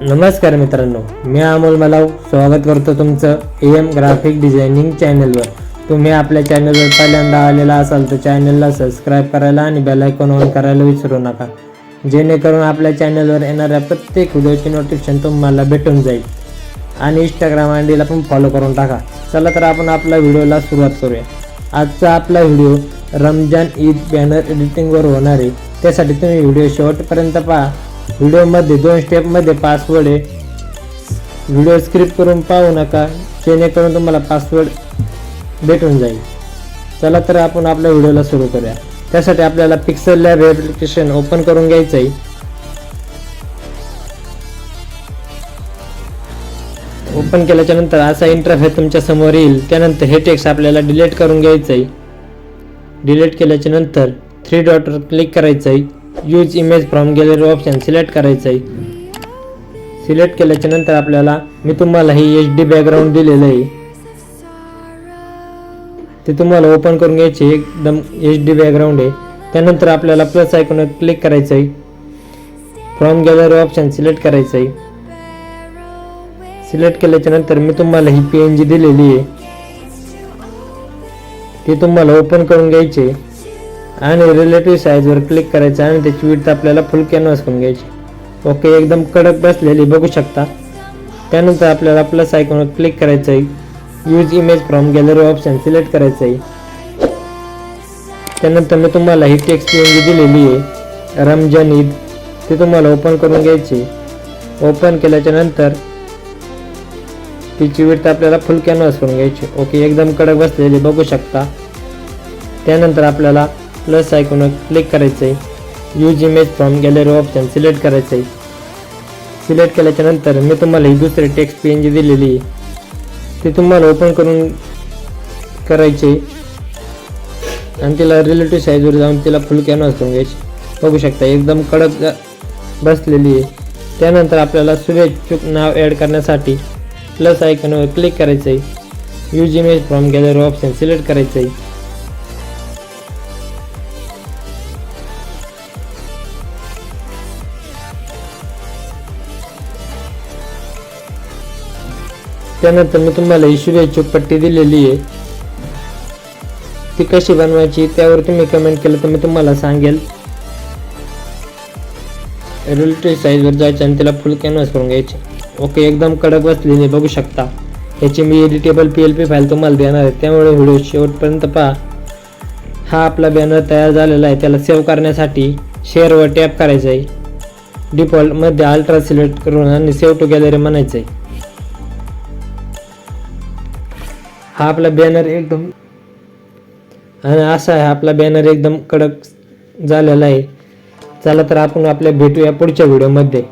नमस्कार मित्रांनो मी अमोल मलाव. स्वागत करतो तुमचं ए एम ग्राफिक डिझायनिंग चॅनलवर तुम्ही आपल्या चॅनलवर पहिल्यांदा आलेला असाल तर चॅनलला सबस्क्राईब करायला आणि बेल आयकॉन ऑन करायला विसरू नका. जेणेकरून आपल्या चॅनलवर येणाऱ्या प्रत्येक व्हिडिओची नोटिफिकेशन तुम्हाला भेटून जाईल. आणि इंस्टाग्राम आयडीला पण फॉलो करून टाका. चला तर आपण आपल्या व्हिडिओला सुरुवात करूया. आजचा आपला व्हिडिओ रमजान ईद बॅनर एडिटिंगवर होणार आहे. त्यासाठी तुम्ही व्हिडिओ शेवटपर्यंत पहा. व्हिडिओमध्ये दोन स्टेपमध्ये पासवर्ड आहे. व्हिडिओ स्क्रिप्ट करून पाहू नका जेणेकरून तुम्हाला पासवर्ड भेटून जाईल. चला तर आपण आपल्या व्हिडिओला सुरू करूया. त्यासाठी आपल्याला पिक्सल लॅब ॲप्लिकेशन ओपन करून घ्यायचं आहे. ओपन केल्याच्यानंतर असा इंटरफेस तुमच्यासमोर येईल. त्यानंतर हे टेक्स्ट आपल्याला डिलीट करून घ्यायचं आहे. डिलीट केल्याच्यानंतर थ्री डॉटवर क्लिक करायचं आहे. Use image from gallery option select करायचं आहे सिलेक्ट केल्याच्यानंतर आपल्याला मी तुम्हाला हे एच डी बॅकग्राऊंड दिलेलं आहे. ते तुम्हाला ओपन करून घ्यायचे एकदम एच डी बॅकग्राऊंड आहे. त्यानंतर आपल्याला प्लस आयकॉनवर क्लिक करायचं आहे फ्रॉम गॅलरी ऑप्शन सिलेक्ट करायचं आहे सिलेक्ट केल्याच्यानंतर मी तुम्हाला ही पी एन जी दिलेली आहे. ती तुम्हाला ओपन करून घ्यायची. आणि रिलेटिव्ह साईजवर क्लिक करायचं आणि त्याची विड्थ आपल्याला फुल कॅनव्हास करून घ्यायची. ओके एकदम कडक बसलेली बघू शकता. त्यानंतर आपल्याला प्लस आयकॉनवर क्लिक करायचं आहे use image from gallery option select करायचं आहे त्यानंतर मी तुम्हाला ही टेक्स्ट पी एन जी दिलेली आहे. रमजान ईद ती तुम्हाला ओपन करून घ्यायची. ओपन केल्याच्यानंतर तिची विड्थ आपल्याला फुल कॅनव्हास करून घ्यायची. ओके एकदम कडक बसलेली बघू शकता. त्यानंतर आपल्याला प्लस आयकॉनवर क्लिक करायचं आहे use image from gallery option select करायचं आहे सिलेक्ट केल्याच्यानंतर मी तुम्हाला ही दुसरी टेक्स्ट पी एन जी दिलेली आहे. ती तुम्हाला ओपन करून करायची आणि तिला रिलेटिव्ह साईजवर जाऊन तिला फुल कॅनव्हास करून घ्यायची बघू शकता एकदम कडक बसलेली आहे. त्यानंतर आपल्याला शुभेच्छुक नाव ॲड करण्यासाठी प्लस आयकॉनवर क्लिक करायचं आहे use image from gallery option select करायचं आहे त्यानंतर मी तुम्हाला ही शुभेच्छुक पट्टी दिलेली आहे. ती कशी बनवायची त्यावर तुम्ही कमेंट केलं तर मी तुम्हाला सांगेल. रिलेटिव्ह साईजवर जायचं आणि तिला फुल कॅनव्हास करून घ्यायचे. ओके एकदम कडक बसलेली बघू शकता. याची मी editable P L P file तुम्हाला देणार आहे. त्यामुळे व्हिडिओ शेवटपर्यंत पहा. हा आपला बॅनर तयार झालेला आहे. त्याला सेव्ह करण्यासाठी शेअरवर टॅप करायचं आहे डिफॉल्टमध्ये अल्ट्रा सिलेक्ट करून आणि सेव्ह टू गॅलरी म्हणायचं आहे हा आपला बॅनर एकदम आणि असा आहे. आपला बॅनर एकदम कडक झालेला आहे. चला तर आपण आपल्या भेटूया पुढच्या व्हिडिओमध्ये